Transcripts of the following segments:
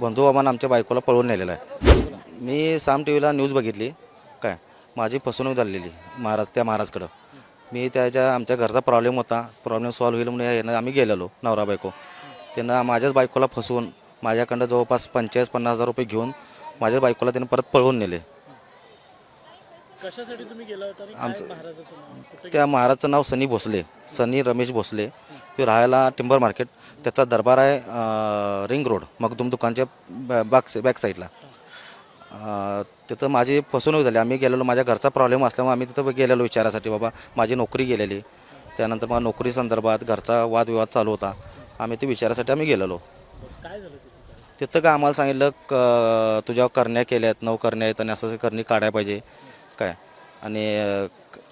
बंधू आम्हाला आमच्या बायकोला पळवून नेलेला आहे. मी साम टी व्हीला न्यूज बघितली. काय? माझी फसवणूक झालेली महाराज त्या महाराजकडं. मी त्याच्या आमच्या घरचा प्रॉब्लेम होता. प्रॉब्लेम सॉल्व्ह होईल म्हणून यानं आम्ही गेलेलो नवरा बायको. त्यांना माझ्याच बायकोला फसवून माझ्याकडं जवळपास पंचेचाळीस पन्नास हजार रुपये घेऊन माझ्या बायकोला त्यानं परत पळवून नेले. कशासाठी तुम्ही गेला होता आणि काय आमचं- महाराजाचं नाव? कुठे त्या महाराजचं नाव सनी भोसले सनी रमेश भोसले. ते राहायला टिंबर मार्केट त्याचा दरबार आहे अं, रिंग रोड मगदूम दुकानच्या बॅ- बॅक बॅक साईडला. अं, तिथं माझी फसवणूक झाली. आम्ही गेलेलो माझ्या घरचा प्रॉब्लेम असल्यामुळे आम्ही तिथं गेलेलो विचारासाठी बाबा माझी नोकरी गेलेली. त्यानंतर मग नोकरी संदर्भात घरचा वादविवाद चालू होता. आम्ही ते विचारासाठी आम्ही गेलेलो. काय झालं तिथे? तिथं का आम्हाला सांगितलं क तुझ्यावर करण्या केल्या आहेत नऊ करण्या आहेत आणि असं करणी काढायला पाहिजे. काय? आणि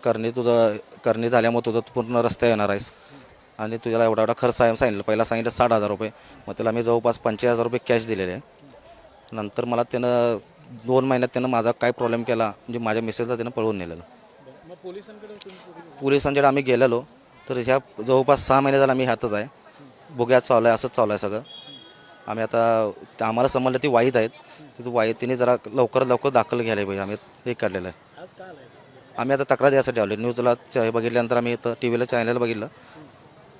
करणी तुझं करणी झाल्यामुळे तुझं पूर्ण रस्ता येणार आहेस. आणि तुझ्याला एवढा एवढा खर्च आहे सांगितलं. पहिला सांगितलं साठ हजार रुपये. मग त्याला मी जवळपास पंचवीस हजार रुपये कॅश दिलेले आहे. नंतर मला त्यानं दोन महिन्यात त्यानं माझा काय प्रॉब्लेम केला म्हणजे माझ्या मिसेसला त्यानं पळवून नेलेलं. पोलिसांकडे पोलिसांच्याकडे आम्ही गेलेलो. तर ह्या जवळपास सहा महिने झाला आम्ही ह्यातच आहे. बुग्यात चालू आहे असंच चालू आहे सगळं. आम्ही आता आम्हाला समजलं ती वाईट आहेत. तिथं वाईट तिने जरा लवकर लवकर दाखल घ्यायला पाहिजे. आम्ही हे काढलेलं आहे. आज काय आलाय? आम्ही आता तक्रार द्यायसाठी आलो न्यूजला च- बघितल्यानंतर आम्ही इथं टी व्हीला चॅनल बघितलं.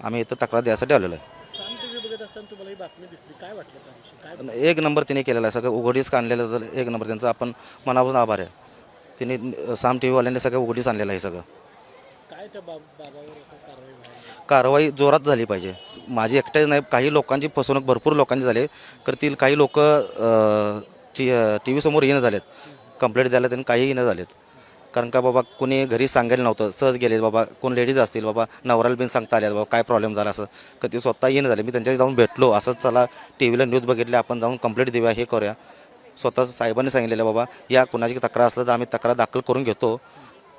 आम्ही इथं तक्रार द्यायसाठी आलेलो आहे. साम टीव्ही बघत असताना तुम्हाला ही बातमी दिसली. काय वाटलं त्याविषयी काय एक नंबर तिने केलेला आहे. सगळं उघडीस काढलेलं तर एक नंबर. त्यांचा आपण मनापासून आभार आहे. तिने साम टी व्हीवाल्यांनी सगळं उघडीस आणलेलं आहे सगळं. काय त्या बाब बाबावर आता कारवाई व्हायला कारवाई जोरात झाली पाहिजे. माझी एकट्याच नाही काही लोकांची फसवणूक भरपूर लोकांची झाली. करतील काही लोक टी व्ही समोर येणं झालेत. कंप्लेंट द्यायला त्यांनी काही येणं झालेत. कारण का बाबा कोणी घरी सांगायला नव्हतं. सहज गेले बाबा कोण लेडीज असतील बाबा नवऱ्याला बिन सांगता आल्या बाबा काय प्रॉब्लेम झाला असं. कधी स्वतः येणं झाले मी त्यांच्या जाऊन भेटलो. असंच चला टी व्हीला न्यूज बघितले आपण जाऊन कंप्लेंट देऊया हे करूया. स्वतः साहेबांनी सांगितलेलं बाबा या कुणाची तक्रार असलं तर आम्ही तक्रार दाखल करून घेतो.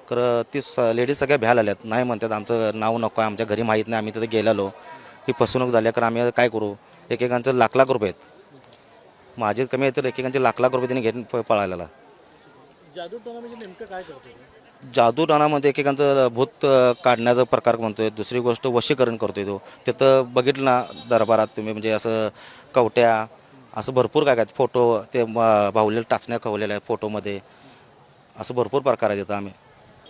तर ती स लेडीज सगळ्या भ्याल आल्यात. नाही म्हणतात आमचं नाव नको आहे आमच्या घरी माहीत नाही आम्ही तिथे गेलेलो. ही फसवणूक झाली कारण आम्ही काय करू? एकेकांचं लाख लाख रुपये आहेत. माझे कमी आहेत तर एकेकांचे लाख लाख रुपये त्यांनी घेऊन प- पळायला जादू टोना म्हणजे नेमकं काय करतो जादू रानामध्ये एकेकांचं भूत काढण्याचा प्रकार म्हणतोय. दुसरी गोष्ट वशीकरण करतोय तो. तिथं बघितलं ना दरबारात तुम्ही म्हणजे असं कवट्या असं भरपूर काय काय फोटो ते बाहुलेल्या टाचण्या खवलेल्या आहेत फोटोमध्ये. असं भरपूर प्रकार आहेत तिथं आम्ही.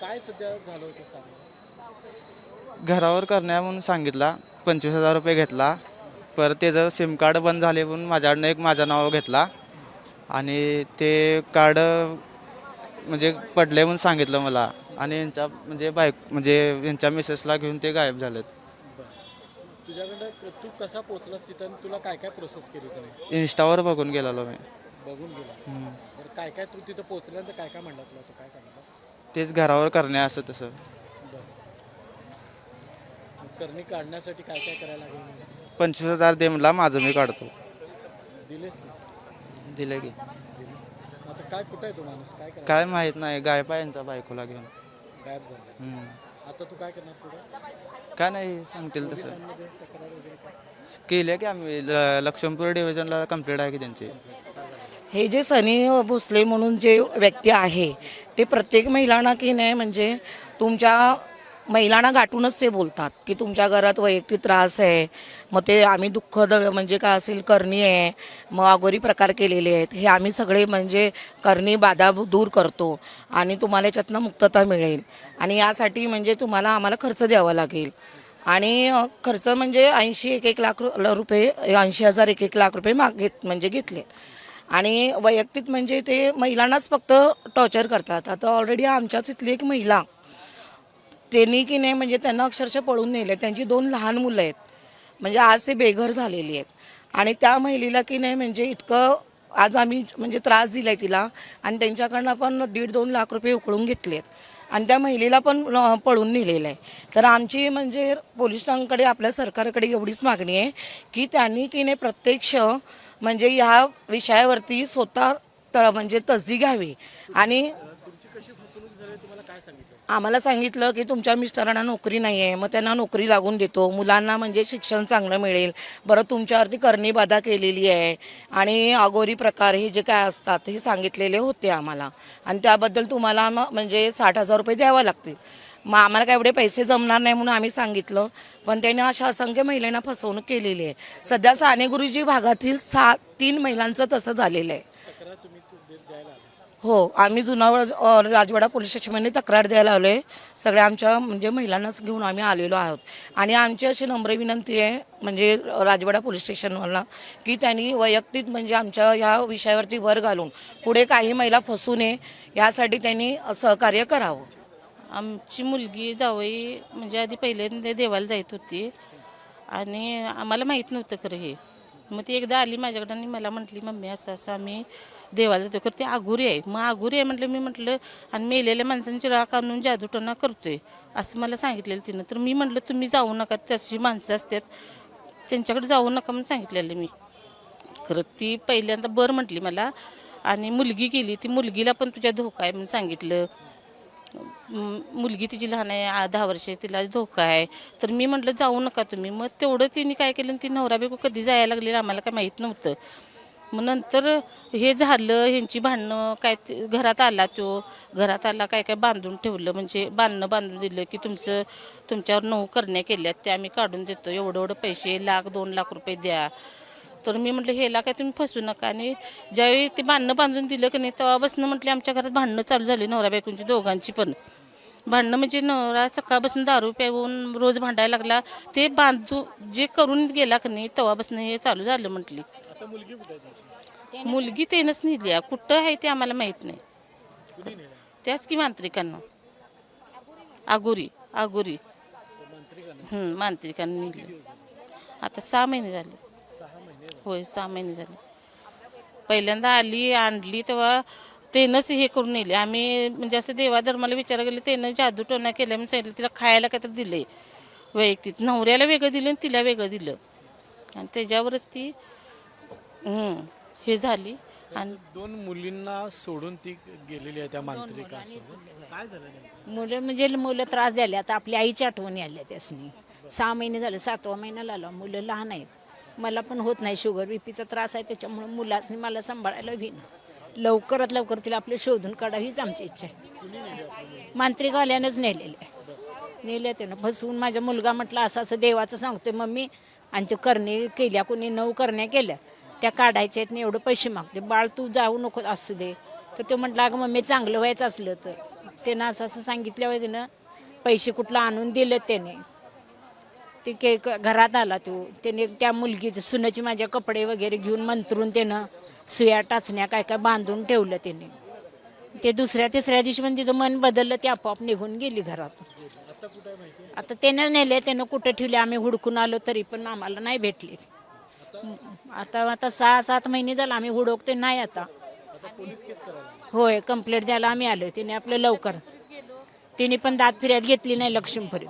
काय सध्या झालं होतं सांगा? घरावर करण्या म्हणून सांगितला. पंचवीस हजार रुपये घेतला. परत त्याचं सिम कार्ड बंद झाले म्हणून माझ्याकडनं एक माझं नाव घेतला. आणि ते कार्ड म्हणजे पडले म्हणून सांगितलं मला. आणि यांच्या म्हणजे बाईक म्हणजे यांच्या मिसेसला घेऊन ते गायब झालेत. तुझ्याकडं तू कसा पोचलास तिथं आणि तुला काय काय प्रोसेस केली त्याने? इन्स्टावर बघून गेलेलो मी. बघून गेला. हम्म. बरं काय काय तू तिथं पोचल्यानंतर काय काय म्हणला तुला? तो काय सांगितलं तेच घरावर करण्या असं तसं. बरं. मग करणी काढण्यासाठी काय काय करायला लागेल? पंचवीस हजार दे म्हणला माझं मी काढतो. दिलेस दिले की. आता काय कुठं आहे तो माणूस? काय काय माहीत नाही गायब आहे यांचा बायकोला घेऊन. गायब झाला. हम्म. आता तू काय करणार पुढे? काय नाही सांगतील तसं. पोलिसांमध्ये तक्रार वगैरे काय? केले की आम्ही ल- लक्ष्मीपूर डिव्हिजनला कंप्लीट आहे की त्यांची? हे जे सनी भोसले म्हणून जे व्यक्ती आहे ते प्रत्येक महिलांना की नाही म्हणजे तुमच्या महिलांना गाठूनच ते बोलतात की तुमच्या घरात वैयक्तिक त्रास आहे मग ते आम्ही दुःखद म्हणजे काय असेल करणी आहे मग अगोरी प्रकार केलेले आहेत हे आम्ही सगळे म्हणजे करणी बाधा दूर करतो आणि तुम्हाला याच्यातनं मुक्तता मिळेल. आणि यासाठी म्हणजे तुम्हाला आम्हाला खर्च द्यावा लागेल. आणि खर्च म्हणजे ऐंशी एक एक लाख रु- रुपये ऐंशी हजार एक एक लाख रुपये माग घेत म्हणजे घेतले. आणि वैयक्तिक म्हणजे ते महिलांनाच फक्त टॉर्चर करतात. आता ऑलरेडी आमच्याच इथली एक महिला त्यांनी की नाही म्हणजे त्यांना अक्षरशः पळून नेले त्यांची दोन लहान मुलं आहेत. म्हणजे आज ते बेघर झालेली आहेत. आणि त्या महिलेला की नाही म्हणजे इतकं आज आम्ही म्हणजे त्रास दिला आहे तिला. आणि त्यांच्याकडनं पण दीड दोन लाख रुपये उकळून घेतलेत. आणि त्या महिलेला पण पळून नेलेलं आहे तर आमची म्हणजे पोलिसांकडे आपल्या सरकारकडे एवढीच मागणी आहे की त्यांनी की नाही प्रत्यक्ष म्हणजे ह्या विषयावरती स्वतः त म्हणजे तसदी घ्यावी. आणि तुमची कशी फसवणूक झाली तुम्हाला काय सांगितलं आम्हाला सांगितलं की तुमच्या मिस्टरांना नोकरी नाही आहे मग त्यांना नोकरी लागून देतो. मुलांना म्हणजे शिक्षण चांगलं मिळेल. बरं तुमच्यावरती करणी बाधा केलेली आहे. आणि अगोरी प्रकार हे जे काय असतात हे सांगितलेले होते आम्हाला. आणि त्याबद्दल तुम्हाला म्हणजे साठ हजार रुपये द्यावं लागतील. मग आम्हाला काय एवढे पैसे जमणार नाही म्हणून आम्ही सांगितलं. पण त्यांनी अशा असंख्य महिलांना फसवणूक केलेली आहे. सध्या साने गुरुजी भागातील सा तीन महिलांचं तसं झालेलं आहे तक्रार तुम्ही दे- द्यायला आले हो आम्ही जुनावळ अ, राजवाडा पोलीस स्टेशनमध्ये तक्रार द्यायला आलो आहे सगळ्या आमच्या म्हणजे महिलांनाच घेऊन आम्ही आलेलो आहोत. आणि आमची अशी नम्र विनंती आहे म्हणजे राजवाडा पोलीस स्टेशनवाला की त्यांनी वैयक्तिक म्हणजे आमच्या या विषयावरती भर घालून पुढे काही महिला फसू नये यासाठी त्यांनी सहकार्य करावं. आमची मुलगी जावई म्हणजे आधी पहिल्यांदा देवाला जात होती. आणि आम्हाला माहीत नव्हतं खरं हे. मग ती एकदा आली माझ्याकडं आणि मला म्हटली मम्मी असं असं आम्ही देवाला जातो करते आगुरी आहे. मग आगुरी आहे म्हटलं मी म्हटलं आणि मेलेल्या माणसांची राख आणून जादूटोना करतोय. असं मला सांगितलेलं तिनं. तर मी म्हटलं तुम्ही जाऊ नका तशी माणसं असतात. त्यांच्याकडे जाऊ नका म्हणून सांगितलेलं मी. खरं ती पहिल्यांदा बरं म्हटली मला. आणि मुलगी गेली ती मुलगीला पण तुझ्या धोका आहे म्हणून सांगितलं. मुलगी तिची लहान आहे आ- दहा वर्ष तिला धोका आहे. तर मी म्हटलं जाऊ नका तुम्ही. मग तेवढं तिने काय केलं ती नवरा बायको कधी जायला लागलेलं आम्हाला काय माहीत नव्हतं. मग नंतर हे झालं ह्यांची भांडणं काय ते- घरात आला तो. घरात आला काय काय बांधून ठेवलं म्हणजे बांधणं बांधून दिलं की तुमचं तुमच्यावर नऊ करण्या केल्यात ते आम्ही काढून देतो. एवढं एवढं पैसे लाख दोन लाख रुपये द्या. तर मी म्हटलं हेला काय तुम्ही फसू नका. आणि ज्यावेळी ते बांधणं बांधून दिलं की नाही तेव्हापासून म्हटले आमच्या घरात भांडणं चालू झाली नवरा बायकोंची दोघांची पण. भांडणं म्हणजे नवरा सकाळपासून दारू प्यावून रोज भांडायला लागला ते बांधू जे करून गेला की नाही तेव्हापासून हे चालू झालं म्हटली. मुलगी त्यानंच नेली कुठं आहे ते आम्हाला माहीत नाही. त्याच की मांत्रिकांना? आगोरी आगोरी. मांत्रिकांना? हं, मांत्रिकांनी नेली. आता सहा महिने झाले. होय सहा महिने झाले. पहिल्यांदा आली आणली तेव्हा त्यानंच हे करून नेले. आम्ही म्हणजे असं देवाधर्माला विचारा गेले त्यानं जादू टोना केल्या म्हणून सांगितलं तिला खायला काहीतरी दिले वैयक्तिक नवऱ्याला वेगळं दिलं आणि तिला वेगळं दिलं. आणि त्याच्यावरच ती हं, हे झाली. आणि दोन मुलींना सोडून ती गेलेली आहे त्या मांत्रिकासोबत. काय झालं नेमकं? मुलं म्हणजे मुलं त्रास द्याले आता आपल्या आईची आठवणी आल्या त्यासनी. सहा महिने झाले सातवा महिना लागला. मुलं लहान आहेत. मला पण होत नाही शुगर बीपीचा त्रास आहे त्याच्यामुळे मुलासनी मला सांभाळायला होईना लवकरात लवकर तिला आपलं शोधून काढावी हीच आमची इच्छा आहे. मांत्रिकवाल्यानंच नेलेलं आहे. नेले त्यानं फसवून माझा मुलगा म्हटला असं असं देवाचं सांगतोय मम्मी आणि ते करणे केल्या कोणी नऊ करण्या केल्या त्या काढायच्या आहेत ना एवढं पैसे मागते बाळ तू जाऊ नको असू दे. तर तो म्हटला अगं मम्मी चांगलं व्हायचं असलं तर. त्यानं असं असं सांगितल्यावर त्यानं पैसे कुठलं आणून दिलं त्याने. ते के क- घरात आला तो. त्याने त्या मुलगीचं सुनाची माझ्या कपडे वगैरे घेऊन मंत्रून त्यानं सुया टाचण्या काय काय बांधून ठेवलं त्याने. ते दुसऱ्या तिसऱ्या दिवशी पण तिचं मन बदललं ते आपोआप निघून गेली घरात. आता कुठे आहे? त्यानं नेले त्यानं कुठं ठेवले आम्ही हुडकून आलो तरी पण आम्हाला नाही भेटले. आता आता सहा सात महिने झालं आम्ही हुडकते नाही आता. होय कंप्लेंट द्यायला आम्ही आलो तिने आपलं लवकर. तिने पण दात फिर्याद घेतली नाही लक्ष्मीपुरी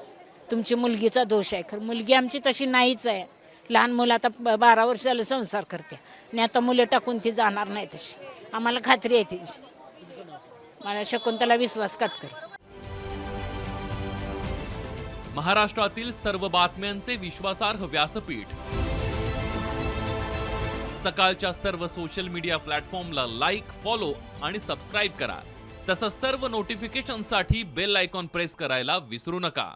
तुमची मुलगीचा दोष आहे. खरं मुलगी आमची तशी नाहीच आहे. लहान मुलं आता बारा वर्ष झालं संसार करते. आणि आता मुलं टाकून ती जाणार नाही तशी. आम्हाला खात्री आहे तिची. मला शकुंतला विश्वास काटकर महाराष्ट्रातील सर्व बातम्यांचे विश्वासार्ह व्यासपीठ. सकाळच्या सर्व सोशल मीडिया प्लॅटफॉर्मला लाईक फॉलो आणि सबस्क्राईब करा. तसंच सर्व नोटिफिकेशनसाठी बेल आयकॉन प्रेस करायला विसरू नका.